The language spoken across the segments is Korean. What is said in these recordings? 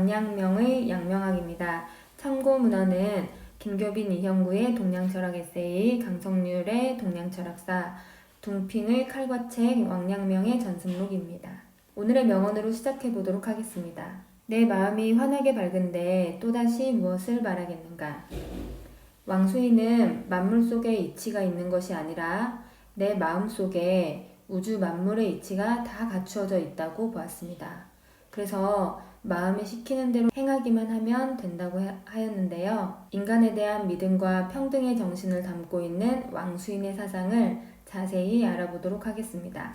왕양명의 양명학입니다. 참고 문헌은 김교빈 이형구의 동양철학 에세이, 강성률의 동양철학사, 둥핑의 칼과 책, 왕양명의 전승록입니다. 오늘의 명언으로 시작해 보도록 하겠습니다. 내 마음이 환하게 밝은데 또다시 무엇을 바라겠는가? 왕수인은 만물 속에 이치가 있는 것이 아니라 내 마음 속에 우주 만물의 이치가 다 갖추어져 있다고 보았습니다. 그래서 마음이 시키는 대로 행하기만 하면 된다고 하- 하였는데요. 인간에 대한 믿음과 평등의 정신을 담고 있는 왕수인의 사상을 자세히 알아보도록 하겠습니다.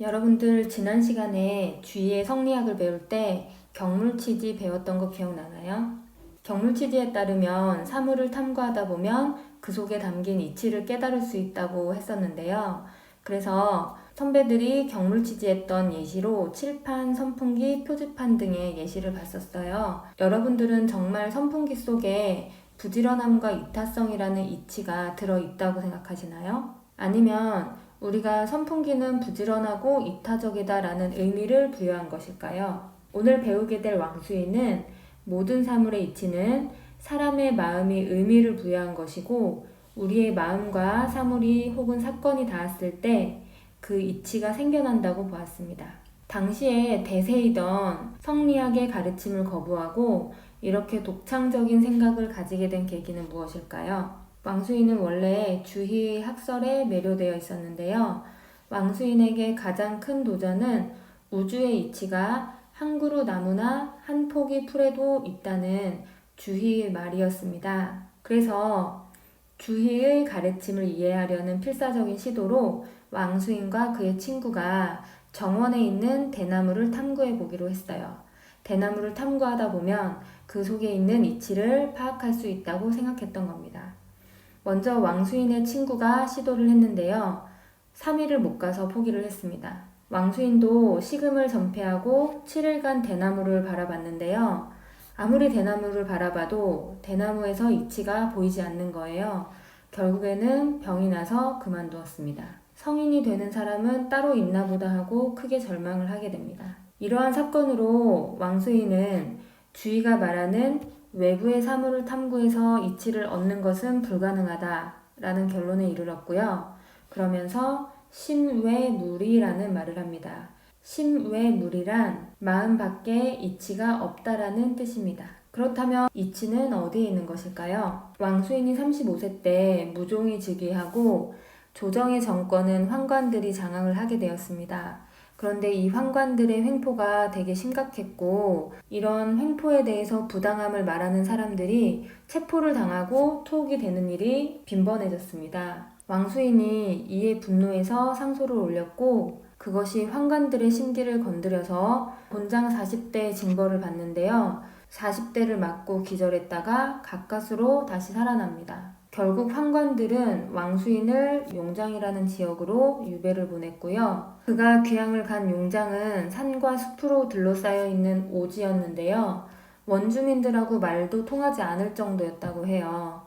여러분들 지난 시간에 주위의 성리학을 배울 때 경물치지 배웠던 거 기억나나요? 경물치지에 따르면 사물을 탐구하다 보면 그 속에 담긴 이치를 깨달을 수 있다고 했었는데요. 그래서 선배들이 경물치지했던 예시로 칠판, 선풍기, 표지판 등의 예시를 봤었어요. 여러분들은 정말 선풍기 속에 부지런함과 이타성이라는 이치가 들어있다고 생각하시나요? 아니면 우리가 선풍기는 부지런하고 이타적이다라는 의미를 부여한 것일까요? 오늘 배우게 될 왕수인은 모든 사물의 이치는 사람의 마음이 의미를 부여한 것이고 우리의 마음과 사물이 혹은 사건이 닿았을 때 그 이치가 생겨난다고 보았습니다. 당시에 대세이던 성리학의 가르침을 거부하고 이렇게 독창적인 생각을 가지게 된 계기는 무엇일까요? 왕수인은 원래 주희 학설에 매료되어 있었는데요. 왕수인에게 가장 큰 도전은 우주의 이치가 한 그루 나무나 한 포기 풀에도 있다는 주희의 말이었습니다. 그래서 주희의 가르침을 이해하려는 필사적인 시도로 왕수인과 그의 친구가 정원에 있는 대나무를 탐구해 보기로 했어요. 대나무를 탐구하다 보면 그 속에 있는 이치를 파악할 수 있다고 생각했던 겁니다. 먼저 왕수인의 친구가 시도를 했는데요. 3일을 못 가서 포기를 했습니다. 왕수인도 식음을 전폐하고 7일간 대나무를 바라봤는데요. 아무리 대나무를 바라봐도 대나무에서 이치가 보이지 않는 거예요. 결국에는 병이 나서 그만두었습니다. 성인이 되는 사람은 따로 있나 보다 하고 크게 절망을 하게 됩니다. 이러한 사건으로 왕수인은 주의가 말하는 외부의 사물을 탐구해서 이치를 얻는 것은 불가능하다라는 결론에 이르렀고요. 그러면서 심외무리라는 말을 합니다. 심외무리란 마음 밖에 이치가 없다라는 뜻입니다. 그렇다면 이치는 어디에 있는 것일까요? 왕수인이 35세 때 무종이 즉위하고 조정의 정권은 황관들이 장악을 하게 되었습니다. 그런데 이 황관들의 횡포가 되게 심각했고 이런 횡포에 대해서 부당함을 말하는 사람들이 체포를 당하고 투옥이 되는 일이 빈번해졌습니다. 왕수인이 이에 분노해서 상소를 올렸고 그것이 황관들의 심기를 건드려서 곤장 40대 징벌을 받는데요. 40대를 맞고 기절했다가 가까스로 다시 살아납니다. 결국 황관들은 왕수인을 용장이라는 지역으로 유배를 보냈고요. 그가 귀향을 간 용장은 산과 숲으로 둘러싸여 있는 오지였는데요. 원주민들하고 말도 통하지 않을 정도였다고 해요.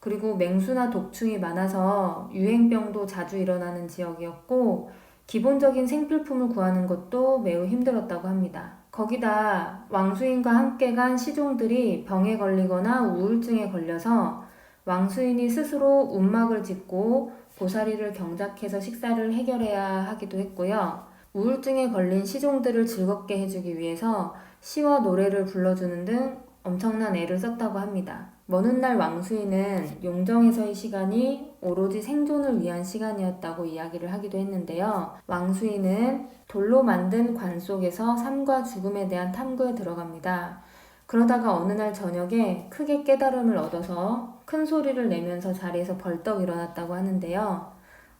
그리고 맹수나 독충이 많아서 유행병도 자주 일어나는 지역이었고 기본적인 생필품을 구하는 것도 매우 힘들었다고 합니다. 거기다 왕수인과 함께 간 시종들이 병에 걸리거나 우울증에 걸려서 왕수인이 스스로 움막을 짓고 고사리를 경작해서 식사를 해결해야 하기도 했고요. 우울증에 걸린 시종들을 즐겁게 해주기 위해서 시와 노래를 불러주는 등 엄청난 애를 썼다고 합니다. 먼 훗날 왕수인은 용정에서의 시간이 오로지 생존을 위한 시간이었다고 이야기를 하기도 했는데요. 왕수인은 돌로 만든 관 속에서 삶과 죽음에 대한 탐구에 들어갑니다. 그러다가 어느 날 저녁에 크게 깨달음을 얻어서 큰 소리를 내면서 자리에서 벌떡 일어났다고 하는데요.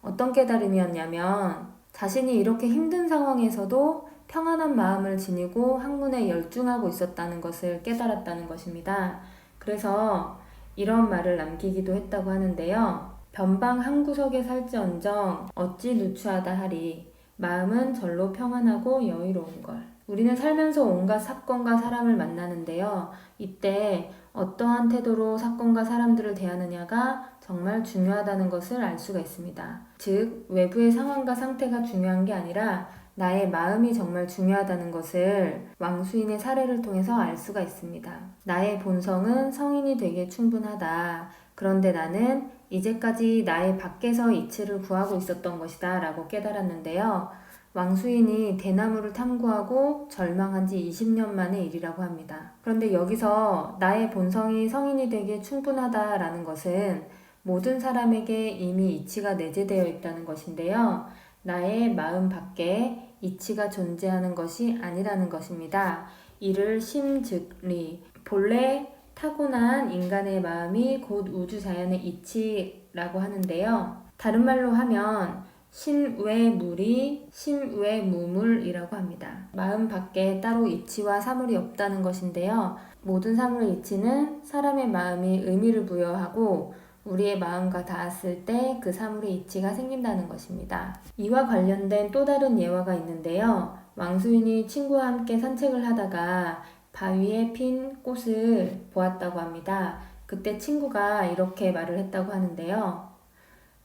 어떤 깨달음이었냐면 자신이 이렇게 힘든 상황에서도 평안한 마음을 지니고 학문에 열중하고 있었다는 것을 깨달았다는 것입니다. 그래서 이런 말을 남기기도 했다고 하는데요. 변방 한 구석에 살지언정 어찌 누추하다 하리 마음은 절로 평안하고 여유로운 걸. 우리는 살면서 온갖 사건과 사람을 만나는데요. 이때 어떠한 태도로 사건과 사람들을 대하느냐가 정말 중요하다는 것을 알 수가 있습니다. 즉, 외부의 상황과 상태가 중요한 게 아니라 나의 마음이 정말 중요하다는 것을 왕수인의 사례를 통해서 알 수가 있습니다. 나의 본성은 성인이 되기에 충분하다. 그런데 나는 이제까지 나의 밖에서 이치를 구하고 있었던 것이다 라고 깨달았는데요. 왕수인이 대나무를 탐구하고 절망한 지 20년 만의 일이라고 합니다. 그런데 여기서 나의 본성이 성인이 되기에 충분하다라는 것은 모든 사람에게 이미 이치가 내재되어 있다는 것인데요. 나의 마음 밖에 이치가 존재하는 것이 아니라는 것입니다. 이를 심즉리 본래 타고난 인간의 마음이 곧 우주 자연의 이치라고 하는데요. 다른 말로 하면 심외물이 심외무물이라고 합니다. 마음 밖에 따로 이치와 사물이 없다는 것인데요. 모든 사물의 이치는 사람의 마음이 의미를 부여하고 우리의 마음과 닿았을 때 그 사물의 이치가 생긴다는 것입니다. 이와 관련된 또 다른 예화가 있는데요. 왕수인이 친구와 함께 산책을 하다가 바위에 핀 꽃을 보았다고 합니다. 그때 친구가 이렇게 말을 했다고 하는데요.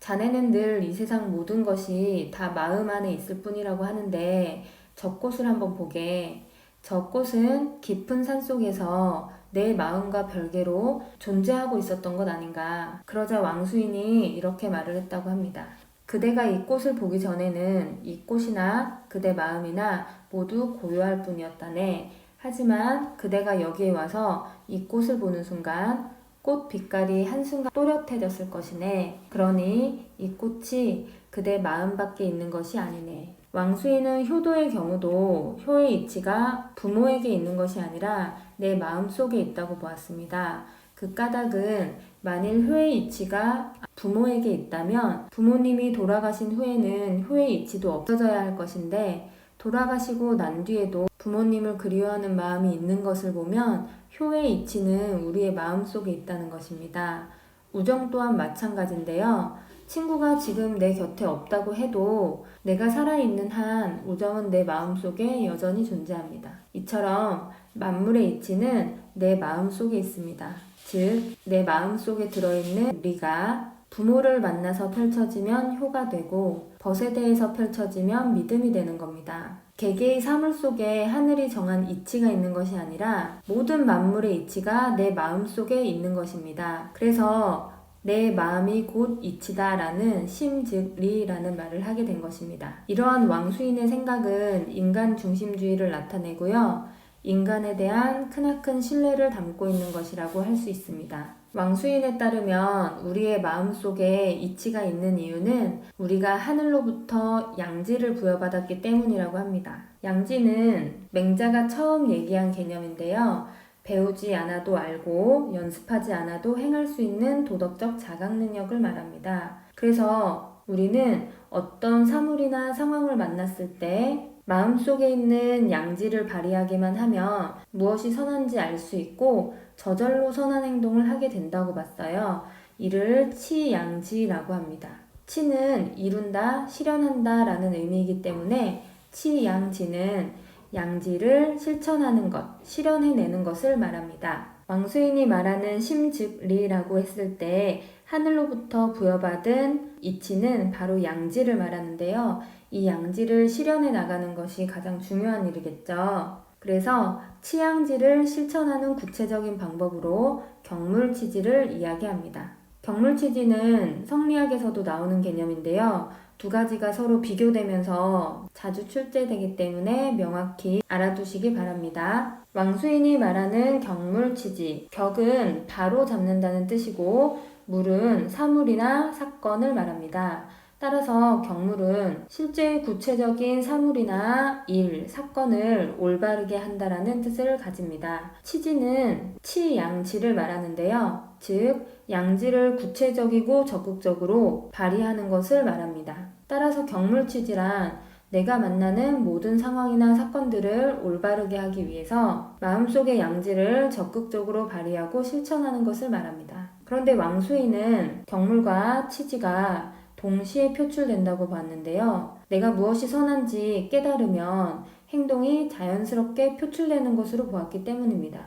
자네는 늘 이 세상 모든 것이 다 마음 안에 있을 뿐이라고 하는데 저 꽃을 한번 보게. 저 꽃은 깊은 산 속에서 내 마음과 별개로 존재하고 있었던 것 아닌가. 그러자 왕수인이 이렇게 말을 했다고 합니다. 그대가 이 꽃을 보기 전에는 이 꽃이나 그대 마음이나 모두 고요할 뿐이었다네. 하지만 그대가 여기에 와서 이 꽃을 보는 순간 꽃 빛깔이 한순간 또렷해졌을 것이네. 그러니 이 꽃이 그대 마음 밖에 있는 것이 아니네. 왕수인은 효도의 경우도 효의 이치가 부모에게 있는 것이 아니라 내 마음 속에 있다고 보았습니다. 그 까닭은 만일 효의 이치가 부모에게 있다면 부모님이 돌아가신 후에는 효의 이치도 없어져야 할 것인데 돌아가시고 난 뒤에도 부모님을 그리워하는 마음이 있는 것을 보면 효의 이치는 우리의 마음 속에 있다는 것입니다. 우정 또한 마찬가지인데요. 친구가 지금 내 곁에 없다고 해도 내가 살아있는 한 우정은 내 마음 속에 여전히 존재합니다. 이처럼 만물의 이치는 내 마음 속에 있습니다. 즉, 내 마음 속에 들어있는 우리가 부모를 만나서 펼쳐지면 효가 되고 벗에 대해서 펼쳐지면 믿음이 되는 겁니다. 개개의 사물 속에 하늘이 정한 이치가 있는 것이 아니라 모든 만물의 이치가 내 마음 속에 있는 것입니다. 그래서 내 마음이 곧 이치다라는 심즉리라는 말을 하게 된 것입니다. 이러한 왕수인의 생각은 인간 중심주의를 나타내고요. 인간에 대한 크나큰 신뢰를 담고 있는 것이라고 할 수 있습니다. 왕수인에 따르면 우리의 마음 속에 이치가 있는 이유는 우리가 하늘로부터 양지를 부여받았기 때문이라고 합니다. 양지는 맹자가 처음 얘기한 개념인데요. 배우지 않아도 알고 연습하지 않아도 행할 수 있는 도덕적 자각 능력을 말합니다. 그래서 우리는 어떤 사물이나 상황을 만났을 때 마음속에 있는 양지를 발휘하기만 하면 무엇이 선한지 알 수 있고 저절로 선한 행동을 하게 된다고 봤어요. 이를 치양지라고 합니다. 치는 이룬다, 실현한다 라는 의미이기 때문에 치양지는 양지를 실천하는 것, 실현해내는 것을 말합니다. 왕수인이 말하는 심즉리라고 했을 때 하늘로부터 부여받은 이치는 바로 양지를 말하는데요. 이 양지를 실현해 나가는 것이 가장 중요한 일이겠죠. 그래서 치양지를 실천하는 구체적인 방법으로 경물치지를 이야기합니다. 경물치지는 성리학에서도 나오는 개념인데요. 두 가지가 서로 비교되면서 자주 출제되기 때문에 명확히 알아두시기 바랍니다. 왕수인이 말하는 경물치지. 격은 바로 잡는다는 뜻이고, 물은 사물이나 사건을 말합니다. 따라서 경물은 실제 구체적인 사물이나 일, 사건을 올바르게 한다라는 뜻을 가집니다. 치지는 치양지를 말하는데요. 즉, 양지를 구체적이고 적극적으로 발휘하는 것을 말합니다. 따라서 경물치지란 내가 만나는 모든 상황이나 사건들을 올바르게 하기 위해서 마음속의 양지를 적극적으로 발휘하고 실천하는 것을 말합니다. 그런데 왕수인은 경물과 치지가 동시에 표출된다고 봤는데요. 내가 무엇이 선한지 깨달으면 행동이 자연스럽게 표출되는 것으로 보았기 때문입니다.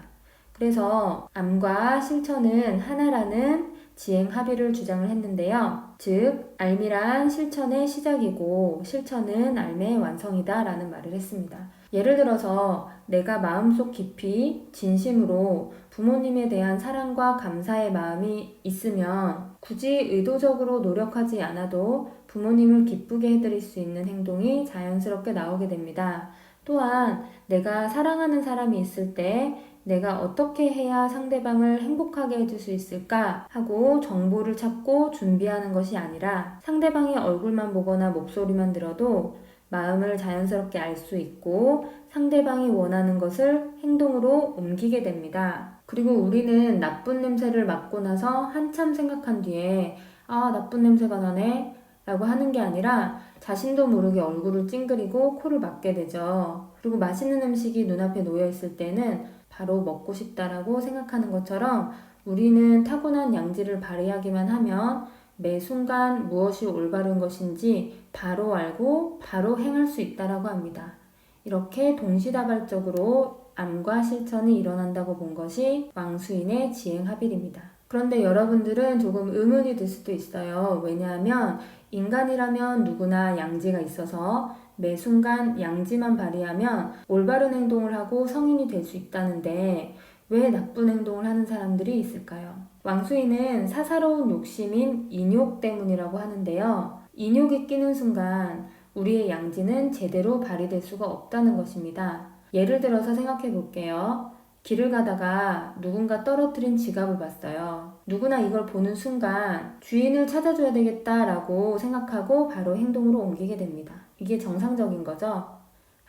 그래서 암과 실천은 하나라는 지행 합의를 주장을 했는데요. 즉, 알미란 실천의 시작이고 실천은 알매의 완성이다 라는 말을 했습니다. 예를 들어서 내가 마음속 깊이 진심으로 부모님에 대한 사랑과 감사의 마음이 있으면 굳이 의도적으로 노력하지 않아도 부모님을 기쁘게 해드릴 수 있는 행동이 자연스럽게 나오게 됩니다. 또한 내가 사랑하는 사람이 있을 때 내가 어떻게 해야 상대방을 행복하게 해줄 수 있을까 하고 정보를 찾고 준비하는 것이 아니라 상대방의 얼굴만 보거나 목소리만 들어도 마음을 자연스럽게 알 수 있고 상대방이 원하는 것을 행동으로 옮기게 됩니다. 그리고 우리는 나쁜 냄새를 맡고 나서 한참 생각한 뒤에 아, 나쁜 냄새가 나네 라고 하는 게 아니라 자신도 모르게 얼굴을 찡그리고 코를 막게 되죠. 그리고 맛있는 음식이 눈앞에 놓여 있을 때는 바로 먹고 싶다라고 생각하는 것처럼 우리는 타고난 양지를 발휘하기만 하면 매 순간 무엇이 올바른 것인지 바로 알고 바로 행할 수 있다라고 합니다. 이렇게 동시다발적으로 암과 실천이 일어난다고 본 것이 왕수인의 지행합일입니다. 그런데 여러분들은 조금 의문이 들 수도 있어요. 왜냐하면 인간이라면 누구나 양지가 있어서 매 순간 양지만 발휘하면 올바른 행동을 하고 성인이 될 수 있다는데 왜 나쁜 행동을 하는 사람들이 있을까요? 왕수인은 사사로운 욕심인 인욕 때문이라고 하는데요. 인욕이 끼는 순간 우리의 양지는 제대로 발휘될 수가 없다는 것입니다. 예를 들어서 생각해 볼게요. 길을 가다가 누군가 떨어뜨린 지갑을 봤어요. 누구나 이걸 보는 순간 주인을 찾아줘야 되겠다라고 생각하고 바로 행동으로 옮기게 됩니다. 이게 정상적인 거죠.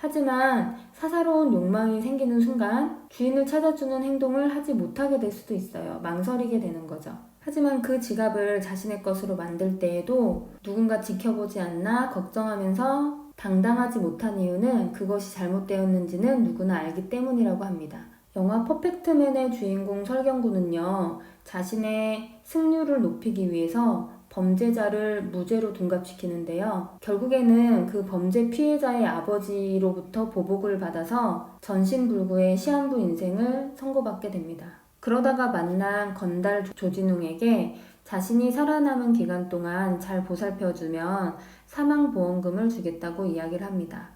하지만 사사로운 욕망이 생기는 순간 주인을 찾아주는 행동을 하지 못하게 될 수도 있어요. 망설이게 되는 거죠. 하지만 그 지갑을 자신의 것으로 만들 때에도 누군가 지켜보지 않나 걱정하면서 당당하지 못한 이유는 그것이 잘못되었는지는 누구나 알기 때문이라고 합니다. 영화 퍼펙트맨의 주인공 설경구는요, 자신의 승률을 높이기 위해서 범죄자를 무죄로 둔갑시키는데요. 결국에는 그 범죄 피해자의 아버지로부터 보복을 받아서 전신불구의 시한부 인생을 선고받게 됩니다. 그러다가 만난 건달 조진웅에게 자신이 살아남은 기간 동안 잘 보살펴주면 사망보험금을 주겠다고 이야기를 합니다.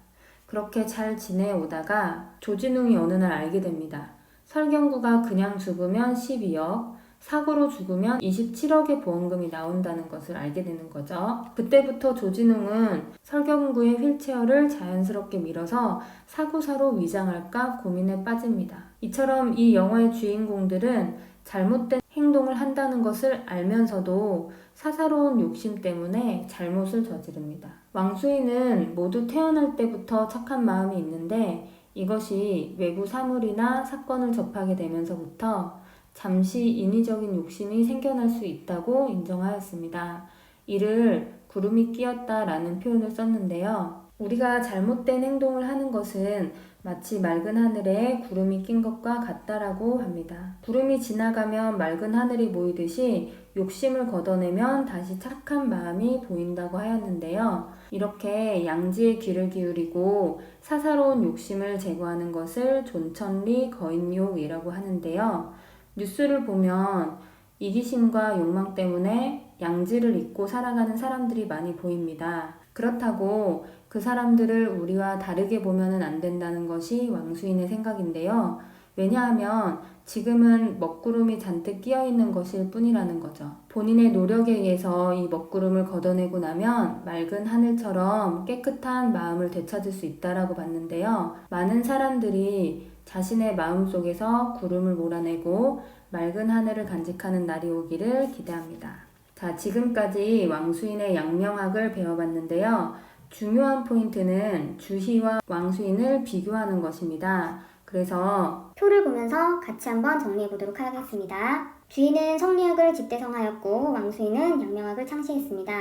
그렇게 잘 지내오다가 조진웅이 어느 날 알게 됩니다. 설경구가 그냥 죽으면 12억, 사고로 죽으면 27억의 보험금이 나온다는 것을 알게 되는 거죠. 그때부터 조진웅은 설경구의 휠체어를 자연스럽게 밀어서 사고사로 위장할까 고민에 빠집니다. 이처럼 이 영화의 주인공들은 잘못된 행동을 한다는 것을 알면서도 사사로운 욕심 때문에 잘못을 저지릅니다. 왕수인은 모두 태어날 때부터 착한 마음이 있는데 이것이 외부 사물이나 사건을 접하게 되면서부터 잠시 인위적인 욕심이 생겨날 수 있다고 인정하였습니다. 이를 구름이 끼었다 라는 표현을 썼는데요. 우리가 잘못된 행동을 하는 것은 마치 맑은 하늘에 구름이 낀 것과 같다라고 합니다. 구름이 지나가면 맑은 하늘이 보이듯이 욕심을 걷어내면 다시 착한 마음이 보인다고 하였는데요. 이렇게 양지의 귀를 기울이고 사사로운 욕심을 제거하는 것을 존천리 거인욕이라고 하는데요. 뉴스를 보면 이기심과 욕망 때문에 양지를 잊고 살아가는 사람들이 많이 보입니다. 그렇다고 그 사람들을 우리와 다르게 보면은 안 된다는 것이 왕수인의 생각인데요. 왜냐하면 지금은 먹구름이 잔뜩 끼어 있는 것일 뿐이라는 거죠. 본인의 노력에 의해서 이 먹구름을 걷어내고 나면 맑은 하늘처럼 깨끗한 마음을 되찾을 수 있다라고 봤는데요. 많은 사람들이 자신의 마음 속에서 구름을 몰아내고 맑은 하늘을 간직하는 날이 오기를 기대합니다. 자, 지금까지 왕수인의 양명학을 배워봤는데요. 중요한 포인트는 주희와 왕수인을 비교하는 것입니다. 그래서 표를 보면서 같이 한번 정리해 보도록 하겠습니다. 주희는 성리학을 집대성하였고 왕수인은 양명학을 창시했습니다.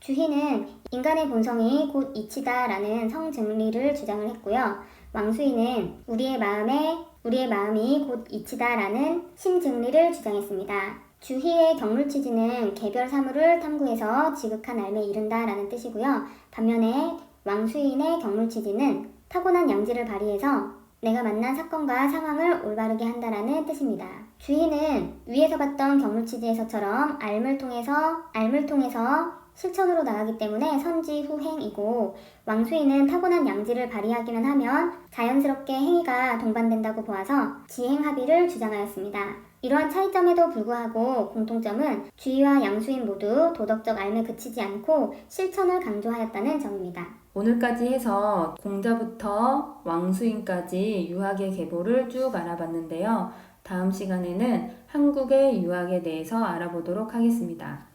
주희는 인간의 본성이 곧 이치다라는 성증리를 주장을 했고요. 왕수인은 우리의 마음에 우리의 마음이 곧 이치다라는 심증리를 주장했습니다. 주희의 경물치지는 개별 사물을 탐구해서 지극한 알에 이른다라는 뜻이고요. 반면에 왕수인의 경물치지는 타고난 양지를 발휘해서 내가 만난 사건과 상황을 올바르게 한다라는 뜻입니다. 주의는 위에서 봤던 경물치지에서처럼 알물 통해서 알물 통해서 실천으로 나가기 때문에 선지 후행이고 왕수인은 타고난 양지를 발휘하기만 하면 자연스럽게 행위가 동반된다고 보아서 지행합의를 주장하였습니다. 이러한 차이점에도 불구하고 공통점은 주의와 양수인 모두 도덕적 알매 그치지 않고 실천을 강조하였다는 점입니다. 오늘까지 해서 공자부터 왕수인까지 유학의 계보를 쭉 알아봤는데요. 다음 시간에는 한국의 유학에 대해서 알아보도록 하겠습니다.